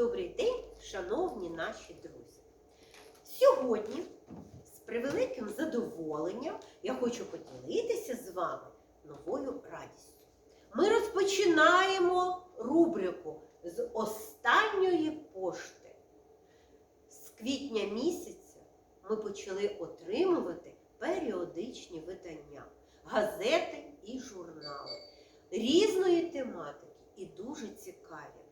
Добрий день, шановні наші друзі. Сьогодні з превеликим задоволенням я хочу поділитися з вами новою радістю. Ми розпочинаємо рубрику з останньої пошти. З квітня місяця ми почали отримувати періодичні видання, газети і журнали різної тематики і дуже цікаві.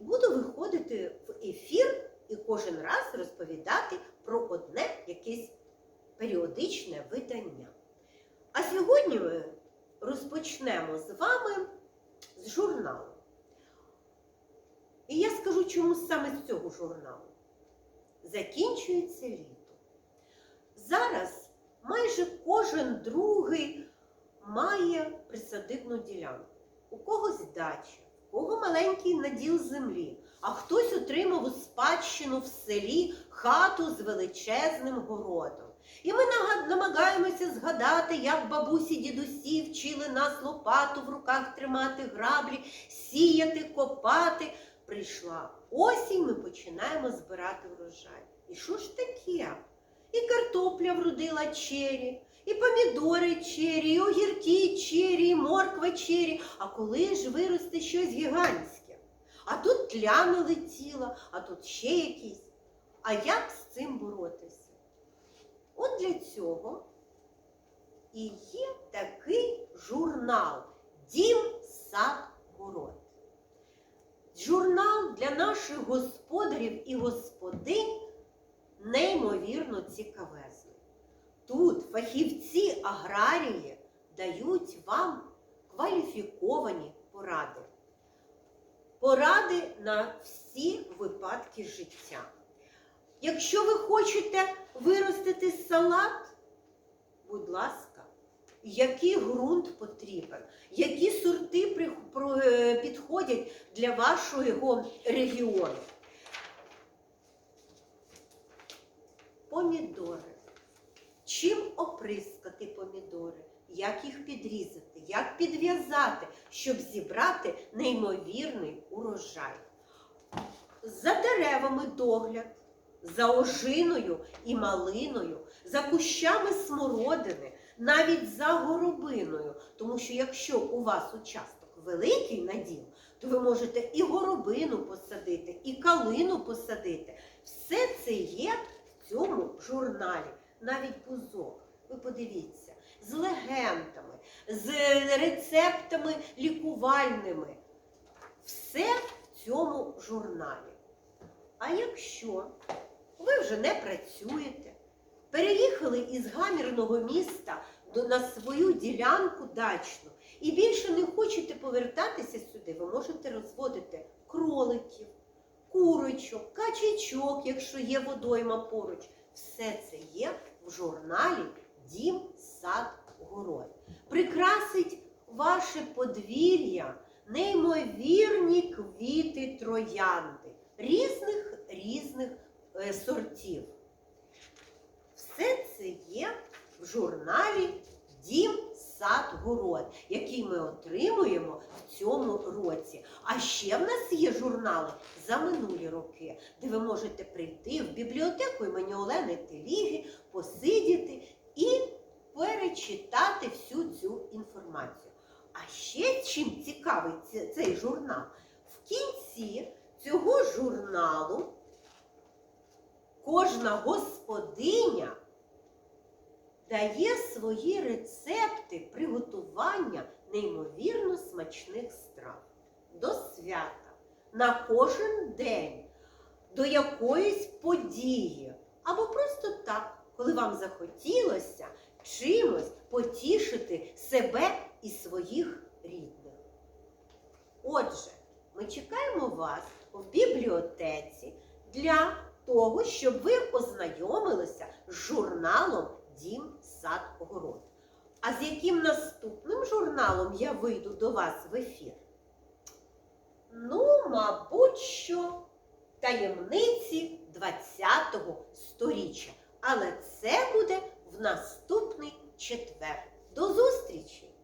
Буду виходити в ефір і кожен раз розповідати про одне якесь періодичне видання. А сьогодні ми розпочнемо з вами з журналу. І я скажу, чому саме з цього журналу. Закінчується літо. Зараз майже кожен другий має присадибну ділянку. У когось дача, кого маленький наділ землі, а хтось отримав у спадщину в селі хату з величезним городом. І ми намагаємося згадати, як бабусі дідусі вчили нас лопату в руках тримати граблі, сіяти, копати. Прийшла осінь, ми починаємо збирати врожай. І що ж таке? І картопля вродила чері, і помідори чері, і огірки чері, і морква чері. А коли ж виросте щось гігантське? А тут тля налетіла, а тут ще якісь. А як з цим боротися? От для цього і є такий журнал Дім, сад, город. Журнал для наших господарів і господинь неймовірно цікавезний. Тут фахівці аграрії дають вам кваліфіковані поради. Поради на всі випадки життя. Якщо ви хочете виростити салат, будь ласка, який ґрунт потрібен, які сорти е, підходять для вашого регіону. Помідори. Оприскати помідори, як їх підрізати, як підв'язати, щоб зібрати неймовірний урожай. За деревами догляд, за ожиною і малиною, за кущами смородини, навіть за горобиною. Тому що якщо у вас участок великий наділ, то ви можете і горобину посадити, і калину посадити. Все це є в цьому журналі, навіть бузок. Ви подивіться, з легендами, з рецептами лікувальними. Все в цьому журналі. А якщо ви вже не працюєте, переїхали із гамірного міста на свою ділянку дачну і більше не хочете повертатися сюди, ви можете розводити кроликів, курочок, качечок, якщо є водойма поруч. Все це є в журналі Дім, сад, город. Прикрасить ваше подвір'я неймовірні квіти троянди різних різних е, сортів. Все це є в журналі Дім, сад, город, який ми отримуємо в цьому році. А ще в нас є журнали за минулі роки, де ви можете прийти в бібліотеку імені Олени Теліги, посидіти ще чим цікавий цей журнал? В кінці цього журналу кожна господиня дає свої рецепти приготування неймовірно смачних страв. До свята, на кожен день, до якоїсь події, або просто так, коли вам захотілося чимось потішити себе і своїх рідних. Отже, ми чекаємо вас в бібліотеці для того, щоб ви ознайомилися з журналом Дім, сад, город. А з яким наступним журналом я вийду до вас в ефір? Ну, мабуть, що таємниці 20-го сторіччя. Але це буде в наступний четвер. До зустрічі!